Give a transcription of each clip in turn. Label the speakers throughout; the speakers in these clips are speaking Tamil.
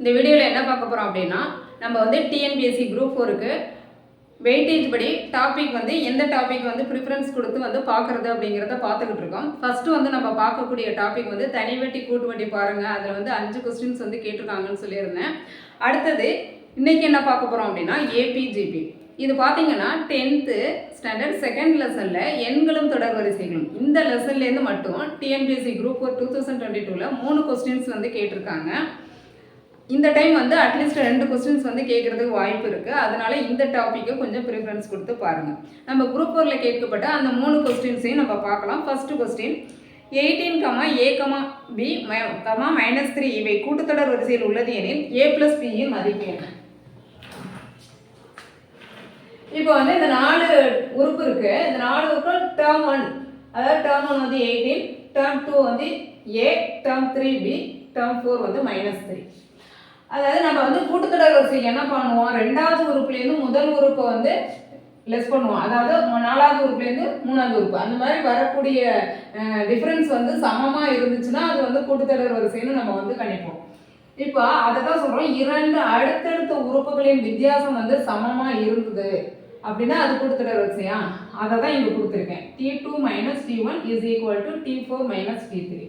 Speaker 1: இந்த வீடியோவில் என்ன பார்க்க போகிறோம் அப்படின்னா நம்ம வந்து டிஎன்பிஎஸ்சி குரூப் ஃபோருக்கு வெயிட்டேஜ் படி டாபிக் வந்து எந்த டாபிக் வந்து ப்ரிஃபரன்ஸ் கொடுத்து வந்து பார்க்குறது அப்படிங்கிறத பார்த்துக்கிட்டு இருக்கோம். ஃபஸ்ட்டு வந்து நம்ம பார்க்கக்கூடிய டாபிக் வந்து தனி வட்டி கூட்டு வட்டி பாருங்கள் அதில் வந்து அஞ்சு கொஸ்டின்ஸ் வந்து கேட்டிருக்காங்கன்னு சொல்லியிருந்தேன். அடுத்தது இன்றைக்கி என்ன பார்க்க போகிறோம் அப்படின்னா ஏபிஜிபி இது பார்த்தீங்கன்னா டென்த்து ஸ்டாண்டர்ட் செகண்ட் லெசனில் எண்களும் தொடர் வரிசைகளும். இந்த லெசன்லேருந்து மட்டும் TNPSC group four two thousand twenty டூவில் மூணு கொஸ்டின்ஸ் வந்து கேட்டிருக்காங்க. இந்த டைம் வந்து அட்லீஸ்ட் ரெண்டு கொஸ்டின்ஸ் வந்து கேட்குறதுக்கு வாய்ப்பு இருக்குது அதனால இந்த டாப்பிக்கை கொஞ்சம் ப்ரிஃபரன்ஸ் கொடுத்து பாருங்கள் நம்ம குரூப் ஃபோரில் கேட்கப்பட்ட அந்த மூணு கொஸ்டின்ஸையும் நம்ம பார்க்கலாம். First question eighteen comma A comma B comma minus three இவை கூட்டுத்தொடர் வரிசையில் உள்ளது எனில் ஏ ப்ளஸ் பியின் மதிப்பு என்ன? இப்போ வந்து இந்த நாலு உறுப்பு இருக்குது இந்த நாலு உறுப்பு டேர்ம் ஒன் அதாவது டேர்ம் ஒன் வந்து எயிட்டீன் டேர்ம் டூ வந்து A term three B term four வந்து மைனஸ் த்ரீ அதாவது நம்ம வந்து கூட்டுத்தொடர் வரிசை என்ன பண்ணுவோம்? ரெண்டாவது உறுப்புலேருந்து முதல் உறுப்பை வந்து லெஸ் பண்ணுவோம். அதாவது நாலாவது உறுப்புலேருந்து மூணாவது உறுப்பு. அந்த மாதிரி வரக்கூடிய டிஃப்ரென்ஸ் வந்து சமமாக இருந்துச்சுன்னா அது வந்து கூட்டுத்தொடர் வரிசைன்னு நம்ம வந்து கணிப்போம். இப்போ அதை தான் சொல்கிறோம் இரண்டு அடுத்தடுத்த உறுப்புகளின் வித்தியாசம் வந்து சமமாக இருந்தது அப்படின்னா அது கொடுத்துட்டு வரிசையா? அதை தான் இங்கே கொடுத்துருக்கேன். T two minus T one is equal to T four minus T three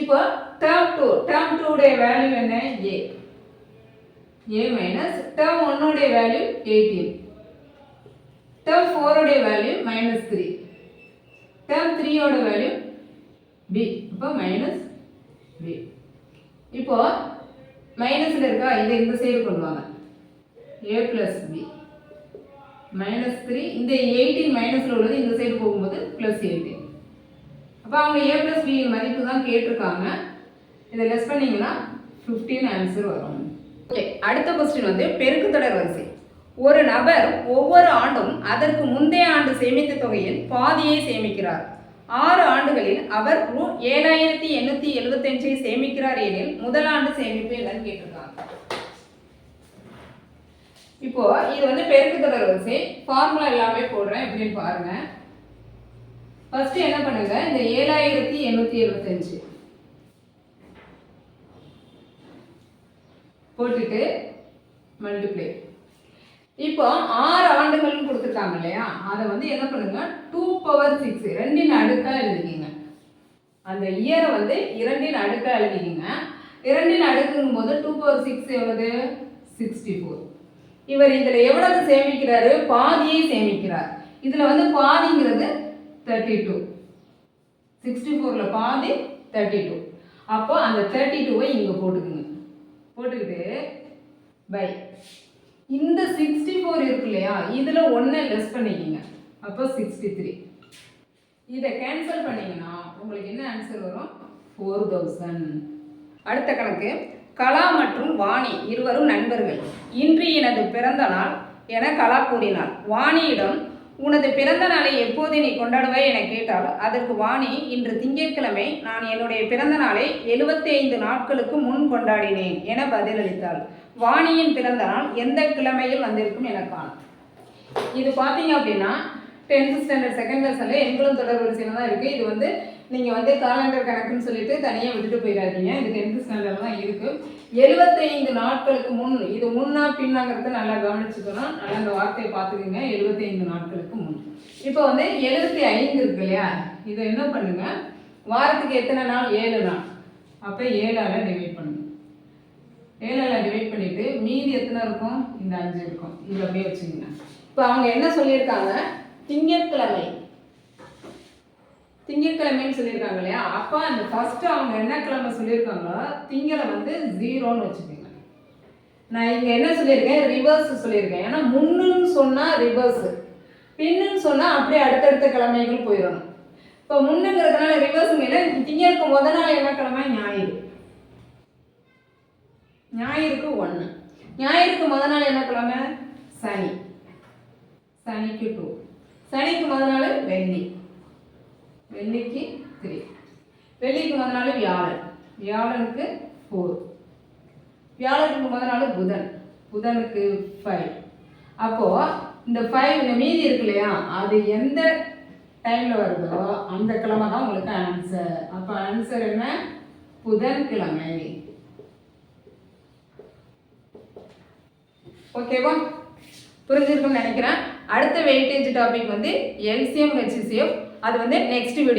Speaker 1: இப்போ டேர்ம் டூ டேர்ம் டூடைய வேல்யூ என்ன? ஏ ஏ மைனஸ் டேர்ம் ஒன்னுடைய வேல்யூ எயிட்டீன் டேர்ம் ஃபோருடைய வேல்யூ மைனஸ் த்ரீ டேர்ம் த்ரீயோட வேல்யூ பி இப்போ மைனஸ் பி இப்போ மைனஸில் இருக்கா? இதை இந்த சைடு கொண்டு வாங்க A plus B minus three இந்த எயிட்டீன் மைனஸில் உள்ளது இந்த சைடு போகும்போது ப்ளஸ் எயிட்டீன் அப்போ அவங்க ஏ ப்ளஸ் பி மதிப்பு தான் கேட்டிருக்காங்க. இதை லெஸ் பண்ணீங்கன்னா ஃபிஃப்டீன் ஆன்சர் வரும். ஓகே அடுத்த கொஸ்டின் வந்து பெருக்கு தொடர் வரிசை. ஒரு நபர் ஒவ்வொரு ஆண்டும் அதற்கு முந்தைய ஆண்டு சேமித்த தொகையில் பாதியை சேமிக்கிறார். ஆறு ஆண்டுகளில் அவர் ரூ ஏழாயிரத்தி எண்ணூற்றி எழுபத்தஞ்சை சேமிக்கிறார் எனில் முதல் ஆண்டு சேமிப்பு என்னன்னு கேட்டிருக்காங்க. இப்போ இது வந்து பெருக்கு தொடர் வரிசை. ஃபார்முலா எல்லாமே போடுறேன் எப்படின்னு பாருங்க. ஃபர்ஸ்ட் என்ன பண்ணுங்க? இந்த ஏழாயிரத்தி எண்ணூற்றி எழுபத்தஞ்சு போட்டுட்டு மல்டிப்ளை இப்போ ஆறு ஆண்டுகள்னு கொடுத்துருக்காங்க இல்லையா? அதை வந்து என்ன பண்ணுங்க? டூ பவர் சிக்ஸ் ரெண்டின் அடுக்கா எழுதிக்கிங்க. அந்த இயரை வந்து இரண்டின் அடுக்கா எழுதிக்கிங்க. இரண்டின் அடுக்குங்கும் போது டூ பவர் சிக்ஸ் எவ்வளவு? சிக்ஸ்டி ஃபோர் இவர் இதில் எவ்வளவு சேமிக்கிறாரு? பாதியை சேமிக்கிறார். இதில் வந்து பாதிங்கிறது தேர்ட்டி டூ சிக்ஸ்டி ஃபோரில் பாதி தேர்ட்டி டூ அப்போ அந்த தேர்ட்டி டூவை இங்கே போட்டுக்குங்க. போட்டுக்கிட்டு பை இந்த சிக்ஸ்டி ஃபோர் இருக்கு இல்லையா இதில் ஒன்றை லெஸ் பண்ணிக்கிங்க. அப்போ சிக்ஸ்டி த்ரீ இதை கேன்சல் பண்ணிங்கன்னா உங்களுக்கு என்ன ஆன்சர் வரும்? ஃபோர் தௌசண்ட் அடுத்த கணக்கு கலா மற்றும் வாணி இருவரும் நண்பர்கள். இன்று எனது பிறந்த நாள் என கலா கூறினாள் வாணியிடம் உனது பிறந்த நாளை எப்போது நீ கொண்டாடுவாய் என கேட்டால் அதற்கு வாணி இன்று திங்கட்கிழமை நான் என்னுடைய பிறந்த நாளை 75 நாட்களுக்கு முன் கொண்டாடினேன் என பதிலளித்தாள். வாணியின் பிறந்த நாள் எந்த கிழமையில் வந்திருக்கும் என இது பார்த்தீங்க அப்படின்னா டென்த் ஸ்டாண்டர்ட் செகண்ட் லெசனில் எண்களும் தொடர்பு தான் இருக்குது இது வந்து நீங்கள் வந்து காலண்டர் கணக்குன்னு சொல்லிட்டு தனியாக விட்டுட்டு போயிடாதீங்க. இது டென்த் ஸ்டாண்டர்ட் தான் இருக்குது எழுபத்தைந்து நாட்களுக்கு முன் இது முன்னா பின்னாங்கிறத நல்லா கவனிச்சுக்கணும். நல்லா அந்த வார்த்தையை பார்த்துக்குங்க. எழுபத்தைந்து நாட்களுக்கு முன். இப்போ வந்து எழுபத்தி ஐந்து இருக்கு இல்லையா? இதை என்ன பண்ணுங்கள் வாரத்துக்கு எத்தனை நாள்? ஏழு நாள். அப்போ ஏழால் டிவைட் பண்ணுங்க. ஏழால் டிவைட் பண்ணிவிட்டு மீதி எத்தனை இருக்கும்? இந்த அஞ்சு இருக்கும். இதில் அப்படியே வச்சுக்கோங்க. இப்போ அவங்க என்ன சொல்லியிருக்காங்க? திங்கட்கிழமை. திங்கட்கிழமைன்னு சொல்லியிருக்காங்க இல்லையா? அப்போ அந்த ஃபஸ்ட்டு அவங்க என்ன கிழமை சொல்லியிருக்காங்களோ திங்களை வந்து ஜீரோன்னு வச்சுக்கோங்க. நான் இங்கே என்ன சொல்லியிருக்கேன்? ரிவர்ஸ் சொல்லியிருக்கேன். ஏன்னா முன்னுன்னு சொன்னால் ரிவர்ஸ் பின்னுன்னு சொன்னால் அப்படியே அடுத்தடுத்த கிழமைகள் போயிடணும். இப்போ முன்னுங்கிறதுனால ரிவர்ஸுங்க இல்லை திங்களுக்கு முத நாள் என்ன கிழமை? ஞாயிறு. ஞாயிறுக்கு ஒன்று ஞாயிறுக்கு முத நாள் என்ன கிழமை? சனி. சனிக்கு டூ சனிக்கு முத நாள் வெள்ளி. வெள்ளிக்கு த்ரீ வெள்ளிக்கு முத நாள் வியாழன். வியாழனுக்கு ஃபோர் வியாழனுக்கு முத நாள் புதன். புதனுக்கு ஃபைவ் அப்போது இந்த ஃபைவ் இந்த மீதி இருக்கு இல்லையா? அது எந்த டைமில் வருதோ அந்த கிழமை தான் உங்களுக்கு ஆன்சர் அப்போ ஆன்சர் என்ன? புதன்கிழமை ஓகேவா புரிஞ்சிருக்கும்னு நினைக்கிறேன். அடுத்த வெயிட்டேஜ் டாபிக் வந்து எல்சிஎம் ஹெச்சிசிஎஃப் அது வந்து நெக்ஸ்ட் வீடியோ